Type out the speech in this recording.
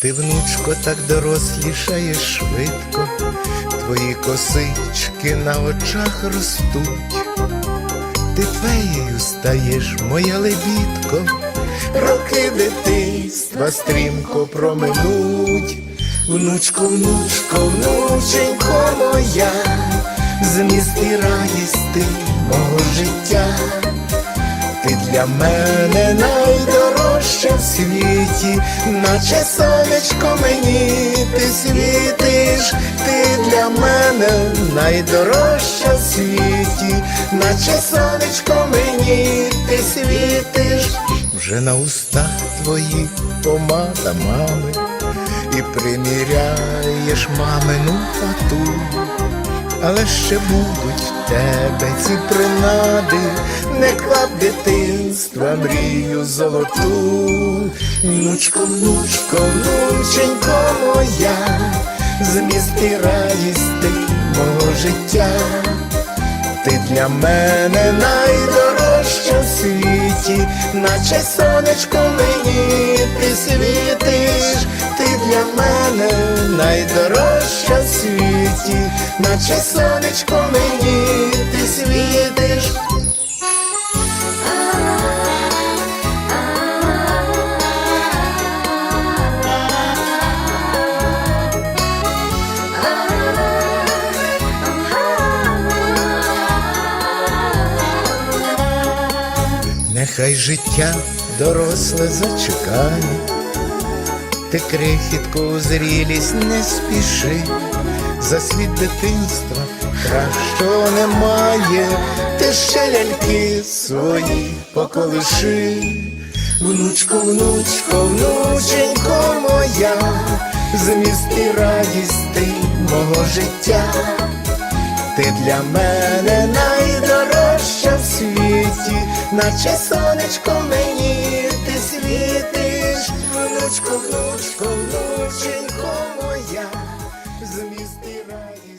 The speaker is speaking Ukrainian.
Ти, внучко, так дорослішаєш швидко, твої косички на очах ростуть, ти феєю стаєш, моя лебідко, роки дитинства стрімко проминуть, внучко, внучко, внученько моя, зміст і радість ти мого життя. Ти для мене в світі, наче сонечко мені. Ти світиш, ти для мене найдорожча в світі, наче сонечко мені ти світиш, вже на устах твоїх помада мами, і приміряєш мамину фату. Але ще будуть в тебе ці принади, не клад дитинства, мрію золоту. Внучко, внучко, внученько моя, зміст і радість мого життя. Ти для мене найдорожча в світі, наче сонечко мені ти світиш, ти для мене найдорожча в світі, наче сонечко мені Нехай життя доросле зачекає, ти крихітку зрілість не спіши, за світ дитинства кращого немає, ти ще ляльки свої поколиши, внучко, внучко, внученько моя, зміст і радість ти мого життя. Ти для мене наче сонечко мені ти світиш, внучко, внучко, внученько моя, змісти рай.